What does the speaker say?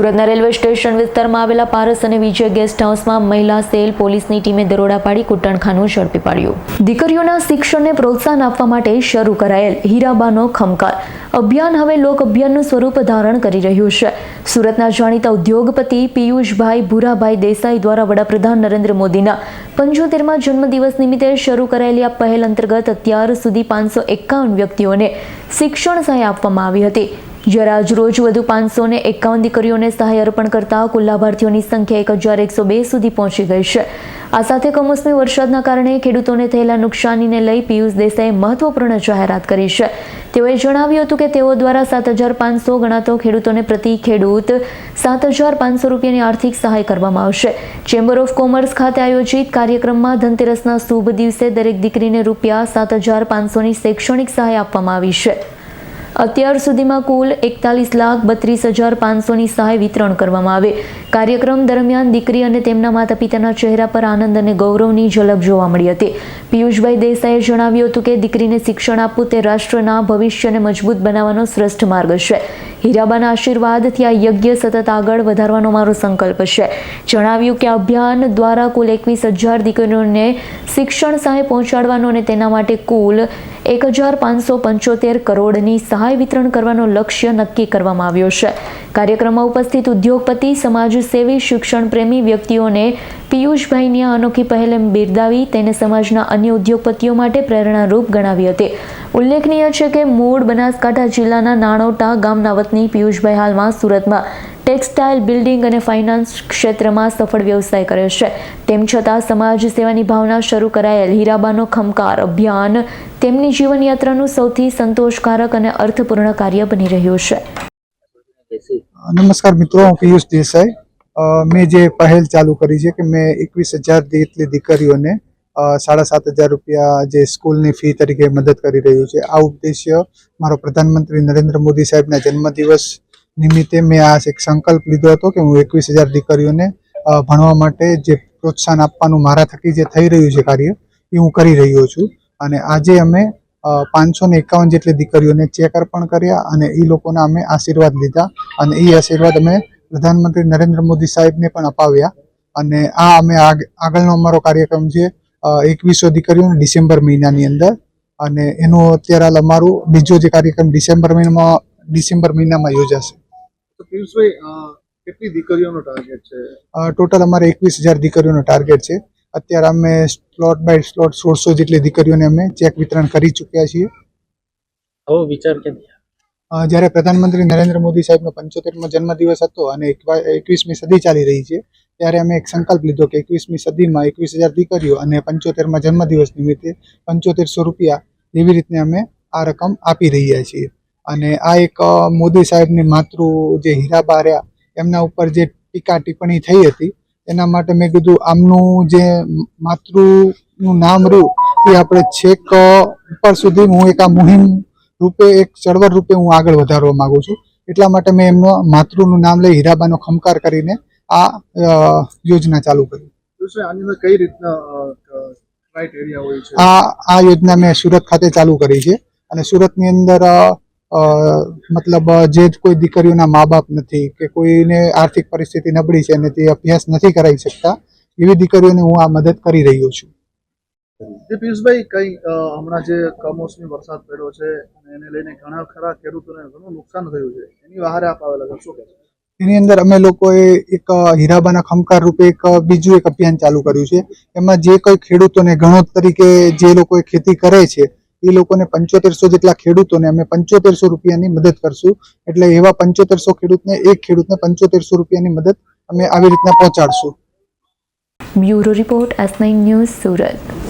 સુરતના railway station વિસ્તારમાં આવેલા પારસ અને વિજય ગેસ્ટ હાઉસમાં મહિલા સેલ પોલીસની ટીમે દરોડા પાડી કુટણખાનું ઝડપી પાડ્યું. દીકરીઓના શિક્ષણને પ્રોત્સાહન આપવા માટે શરૂ કરાયેલ હીરાબાનો ખમકાર અભિયાન હવે લોક અભિયાનનું સ્વરૂપ ધારણ કરી રહ્યું છે. સુરતના જાણીતા ઉદ્યોગપતિ પિયુષભાઈ ભૂરાભાઈ દેસાઈ દ્વારા વડાપ્રધાન નરેન્દ્ર મોદીના પંચોતેરમાં જન્મદિવસ નિમિત્તે શરૂ કરાયેલી આ પહેલ અંતર્ગત અત્યાર સુધી પાંચસો એકાવન વ્યક્તિઓને શિક્ષણ સહાય આપવામાં આવી હતી. જ્યારે રોજ વધુ પાંચસો ને એકાવન દીકરીઓને સહાય અર્પણ કરતા કુલ લાભાર્થીઓની સંખ્યા એક હજાર એકસો બે સુધી પહોંચી ગઈ છે. આ સાથે કમોસમી વરસાદના કારણે ખેડૂતોને થયેલા નુકસાનીને લઈ પિયુષ દેસાઈએ મહત્વપૂર્ણ જાહેરાત કરી છે. તેઓએ જણાવ્યું હતું કે તેઓ દ્વારા સાત હજાર પાંચસો ગણાતો ખેડૂતોને પ્રતિ ખેડૂત સાત હજાર પાંચસો રૂપિયાની આર્થિક સહાય કરવામાં આવશે. ચેમ્બર ઓફ કોમર્સ ખાતે આયોજિત કાર્યક્રમમાં ધનતેરસના શુભ દિવસે દરેક દીકરીને રૂપિયા સાત હજાર પાંચસોની શૈક્ષણિક સહાય આપવામાં આવી છે. અત્યાર સુધીમાં કુલ એકતાલીસ લાખ બત્રીસ હજાર પાંચસોની સહાય વિતરણ કરવામાં આવે. કાર્યક્રમ દરમિયાન દીકરી અને તેમના માતા પિતાના ચહેરા પર આનંદ અને ગૌરવની ઝલક જોવા મળી હતી. પિયુષભાઈ દેસાઈએ જણાવ્યું હતું કે દીકરીને શિક્ષણ આપવું તે રાષ્ટ્રના ભવિષ્યને મજબૂત બનાવવાનો શ્રેષ્ઠ માર્ગ છે હીરાબાના આશીર્વાદથી આ યજ્ઞ સતત આગળ વધારવાનો મારો સંકલ્પ છે. જણાવ્યું કે અભિયાન દ્વારા કુલ એકવીસ હજાર દીકરીઓને શિક્ષણ સહાય પહોંચાડવાનો અને તેના માટે કુલ એક હજાર પાંચસો પંચોતેર કરોડની સહાય વિતરણ કરવાનો લક્ષ્ય નક્કી કરવામાં આવ્યો છે. કાર્યક્રમમાં ઉપસ્થિત ઉદ્યોગપતિ, સમાજસેવી શિક્ષણ પ્રેમી વ્યક્તિઓને પિયુષભાઈની આ અનોખી પહેલ એમ બિરદાવી તેને સમાજના અન્ય ઉદ્યોગપતિઓ માટે પ્રેરણારૂપ ગણાવી હતી. ઉલ્લેખનીય છે કે મૂળ બનાસકાંઠા જિલ્લાના નાણોટા ગામના વતની પિયુષભાઈ હાલમાં સુરતમાં ટેક્સટાઇલ બિલ્ડિંગ અને ફાઇનાન્સ ક્ષેત્રમાં સફળ વ્યવસાય કરે છે. તેમ છતાં સમાજ સેવાની ભાવના શરૂ કરાયેલ હીરાબાનો ખમકાર અભિયાન તેમની જીવનયાત્રાનું સૌથી સંતોષકારક અને અર્થપૂર્ણ કાર્ય બની રહ્યું છે. નમસ્કાર મિત્રો પિયુષ દેસાઈ. મેં જે પહેલ ચાલુ કરી છે કે મેં એકવીસ હજાર જેટલી દીકરીઓને સાડા સાત હજાર રૂપિયા જે સ્કૂલની ફી તરીકે મદદ કરી રહ્યું છે. આ ઉદ્દેશ્ય મારો પ્રધાનમંત્રી નરેન્દ્ર મોદી સાહેબના જન્મદિવસ નિમિત્તે મેં આ એક સંકલ્પ લીધો હતો કે હું એકવીસ હજાર દીકરીઓને ભણવા માટે જે પ્રોત્સાહન આપવાનું મારા થકી જે થઈ રહ્યું છે કાર્ય, એ હું કરી રહ્યો છું. અને આજે અમે પાંચસો ને એકાવન જેટલી દીકરીઓને ચેક અર્પણ કર્યા અને એ લોકોના અમે આશીર્વાદ લીધા અને એ આશીર્વાદ અમે પ્રધાનમંત્રી નરેન્દ્ર મોદી સાહેબને પણ અપાવ્યા. અને આ અમે આગ- આગળનો અમારો કાર્યક્રમ છે એકવીસો દીકરીઓ ડિસેમ્બર મહિનાની અંદર. અને એનું અત્યારે હાલ અમારું બીજો જે કાર્યક્રમ ડિસેમ્બર મહિનામાં ડિસેમ્બર મહિનામાં યોજાશે. તો પિયુષભાઈ અ, કેટલી દીકરીઓનો ટાર્ગેટ છે? ટોટલ અમારે એકવીસ હજાર દીકરીઓનો ટાર્ગેટ છે. અત્યારે અમે સ્લોટ બાય સ્લોટ સોળસો જેટલી દીકરીઓને અમે ચેક વિતરણ કરી ચૂક્યા છીએ. આવો વિચાર કેમ અ, જ્યારે પ્રધાનમંત્રી નરેન્દ્ર મોદી સાહેબનો પંચોતેરમો જન્મદિવસ હતો અને એકવીસમી સદી ચાલી રહી છે, ત્યારે અમે એક સંકલ્પ લીધો કે એકવીસમી સદીમાં એકવીસ હજાર દીકરીઓ અને પંચોતેરમાં જન્મદિવસ નિમિત્તે પંચોતેરસો રૂપિયા એવી રીતે અમે આ રકમ આપી રહ્યા છીએ. અને આ એક મોદી સાહેબની માતૃ જે હીરાબા રહ્યા, એમના ઉપર જે ટીકા ટિપ્પણી થઈ હતી, એના માટે મેં કીધું આમનું જે માતૃનું નામ રહ્યું, એ આપણે છેક ઉપર સુધી હું એક આ મુહિમ રૂપે એક ચળવળ રૂપે હું આગળ વધારવા માંગુ છું. એટલા માટે મેં એમનો માતૃનું નામ લઈ હીરાબાનો ખમકાર કરીને આ યોજના ચાલુ કરી. કઈ રીતના આ આ યોજના મેં સુરત ખાતે ચાલુ કરી છે. અને સુરતની અંદર મતલબ જે કોઈ દીકરીઓના મા બાપ નથી કે કોઈને આર્થિક પરિસ્થિતિ નબળી છે અને તે અભ્યાસ નથી કરાવી શકતા એવી દીકરીઓને હું આ મદદ કરી રહ્યો છું. પિયુષભાઈ કઈ હમણાં જે કમોસમી વરસાદ પડ્યો છે અને એને લઈને ઘણા ખરા ખેડૂતોને ઘણું નુકસાન થયું છે. એની વહારે આપ આવેલા છો શું એની અંદર અમે લોકોએ એક હીરાબાના ખમકાર રૂપે એક બીજું એક અભિયાન ચાલુ કર્યું છે. એમાં જે કોઈ ખેડૂતોને ગણોત તરીકે જે લોકોએ ખેતી કરે છે એ લોકોને પંચોતેરસો જેટલા ખેડૂતોને અમે પંચોતેરસો રૂપિયાની મદદ કરશું. એટલે એવા પંચોતેરસો ખેડૂતને એક ખેડૂતને પંચોતેરસો રૂપિયાની મદદ અમે આવી રીતના પહોંચાડશું. Bureau report S nine news Surat.